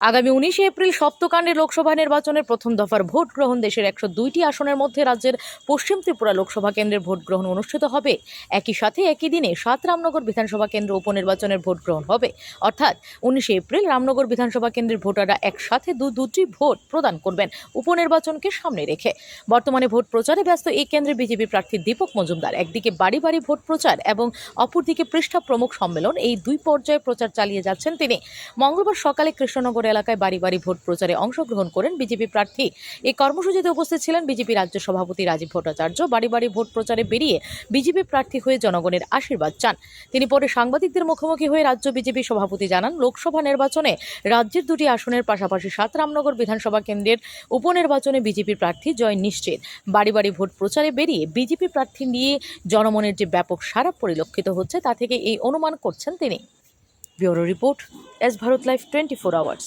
আগামী উনিশে এপ্রিল সপ্তকাণ্ডে লোকসভা নির্বাচনের প্রথম দফার ভোট গ্রহণ দেশের একশো দুইটি আসনের মধ্যে রাজ্যের পশ্চিম ত্রিপুরা লোকসভা কেন্দ্রের ভোট গ্রহণ অনুষ্ঠিত হবে। একই সাথে একই দিনে সাত রামনগর বিধানসভা কেন্দ্র উপনির্বাচনের ভোট গ্রহণ হবে। অর্থাৎ উনিশে এপ্রিল রামনগর বিধানসভা কেন্দ্রের ভোটাররা একসাথে দু দুটি ভোট প্রদান করবেন উপনির্বাচনকে সামনে রেখে। বর্তমানে ভোট প্রচারে ব্যস্ত এই কেন্দ্রে বিজেপি প্রার্থী দীপক মজুমদার, একদিকে বাড়ি বাড়ি ভোট প্রচার এবং অপরদিকে পৃষ্ঠা প্রমুখ সম্মেলন, এই দুই পর্যায়ে প্রচার চালিয়ে যাচ্ছেন তিনি। মঙ্গলবার সকালে কৃষ্ণনগর এলাকায় বাড়ি বাড়ি ভোট প্রচারে অংশগ্রহণ করেন বিজেপি প্রার্থী। এই কর্মসূচিতে উপস্থিত ছিলেন বিজেপি রাজ্য সভাপতি রাজীব ভট্টাচার্য। বাড়ি বাড়ি ভোট প্রচারে বেরিয়ে বিজেপি প্রার্থী হয়ে জনগণের আশীর্বাদ চান। তিনি পরে সাংবাদিকদের মুখোমুখি হয়ে রাজ্য বিজেপি সভাপতি জানান, লোকসভা নির্বাচনে রাজ্যের দুটি আসনের পাশাপাশি সাত রামনগর বিধানসভা কেন্দ্রের উপনির্বাচনে বিজেপি প্রার্থী জয় নিশ্চিত। বাড়ি বাড়ি ভোট প্রচারে বেরিয়ে বিজেপি প্রার্থী নিয়ে জনমনের যে ব্যাপক সারা পরিলক্ষিত হচ্ছে, তা থেকে এই অনুমান করছেন তিনি। Bureau report S Bharat life twenty four hours